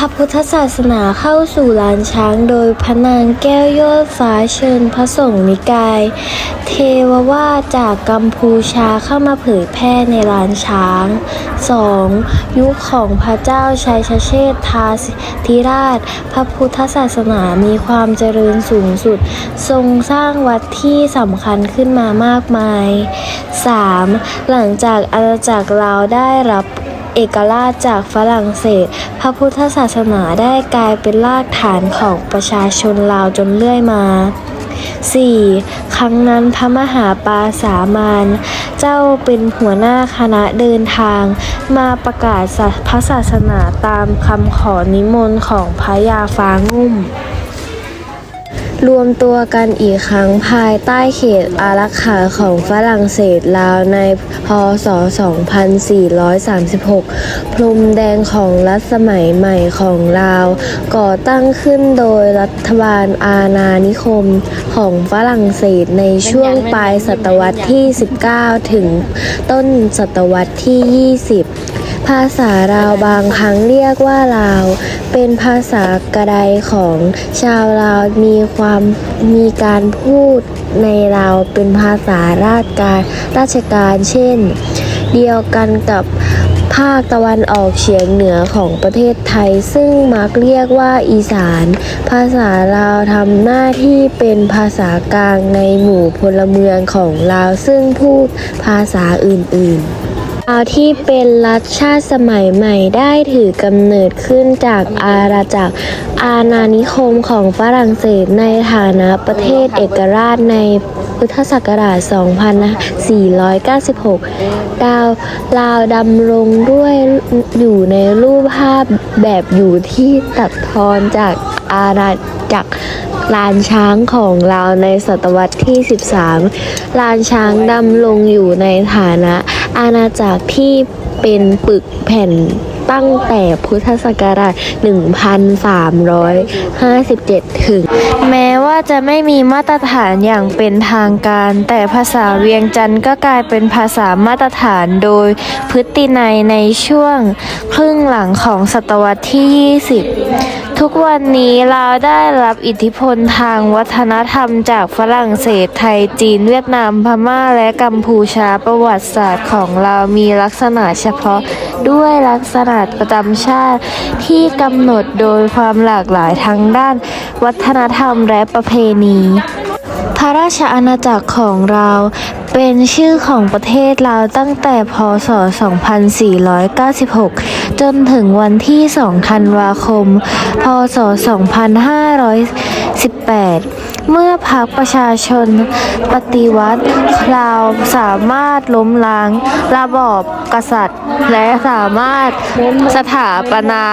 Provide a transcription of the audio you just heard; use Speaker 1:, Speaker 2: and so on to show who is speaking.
Speaker 1: พระพุทธศาสนาเข้าสู่ลานช้างโดยพระนางแก้วยอดฟ้าเชิญพระสงฆ์นิกาย เทวว่าจากกัมพูชาเข้ามาเผยแพร่ในลานช้าง 2. ยุคของพระเจ้าชัยชเชษฐาธิราช พระพุทธศาสนามีความเจริญสูงสุด ทรงสร้างวัดที่สำคัญขึ้นมามากมาย 3. หลังจากอาณาจักรลาวได้รับ เอกราชจากฝรั่งเศส พระพุทธศาสนาได้กลายเป็นรากฐานของประชาชนลาวจนเรื่อยมา 4. ครั้งนั้นพระมหาปาสามานเจ้าเป็นหัวหน้าคณะเดินทาง มาประกาศพระศาสนาตามคำขอนิมนต์ของพระยาฟ้างุ่ม รวมตัวกันอีกครั้งภายใต้เขตอารักขาของฝรั่งเศสลาวในพศ 2436 พรมแดงของรัฐสมัยใหม่ของลาว ก่อตั้งขึ้นโดยรัฐบาลอาณานิคมของฝรั่งเศสในช่วงปลายศตวรรษที่ 19 ถึงต้นศตวรรษที่ 20 ภาษาลาวบางครั้งเรียกว่าลาว เป็นภาษากระไดของชาวลาวมีความมีการพูดในลาวเป็นภาษาราชการราชการเช่น เดียวกันกับภาคตะวันออกเฉียงเหนือของประเทศไทย ซึ่งมักเรียกว่าอีสาน ภาษาลาวทำหน้าที่เป็นภาษากลางในหมู่พลเมืองของลาวซึ่งพูดภาษาอื่นๆาวที่เป็นรัฐชาติสมัยใหม่ได้ถือกำเนิดขึ้นจากอาณาจักรอาณานิคมของฝรั่งเศสในฐานะประเทศเอกราชในพุทธศักราช 2496 ดาวลาวดำรงด้วยอยู่ในรูปภาพแบบอยู่ที่ตัดทอนจากอาณาจักรลานช้างของเราในศตวรรษที่ 13 ลานช้างดำลงอยู่ในฐานะ อาณาจักรที่เป็นปึกแผ่นตั้งแต่พุทธศักราช 1357 ถึง แม้ว่าจะไม่มีมาตรฐานอย่างเป็นทางการ แต่ภาษาเวียงจันทร์ก็กลายเป็นภาษามาตรฐานโดยพฤตินัยในช่วงครึ่งหลังของศตวรรษที่ 20 ทุกวันนี้เราได้รับอิทธิพลทางวัฒนธรรมจากฝรั่งเศสไทยจีน เวียดนามพม่าและกัมพูชาประวัติศาสตร์ของเรามีลักษณะเฉพาะด้วยลักษณะประจำชาติ ที่กำหนดโดยความหลากหลายทางด้าน วัฒนธรรมและประเพณีพระราชอาณาจักรของเรา เป็นชื่อของประเทศเราตั้งแต่พศ 2496 จนถึงวันที่ 2 ธันวาคม พศ 2518 เมื่อพรรคประชาชนปฏิวัติเราวสามารถล้มล้างระบอบกษัตริย์ และสามารถสถาปนา